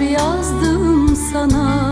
yazdım sana.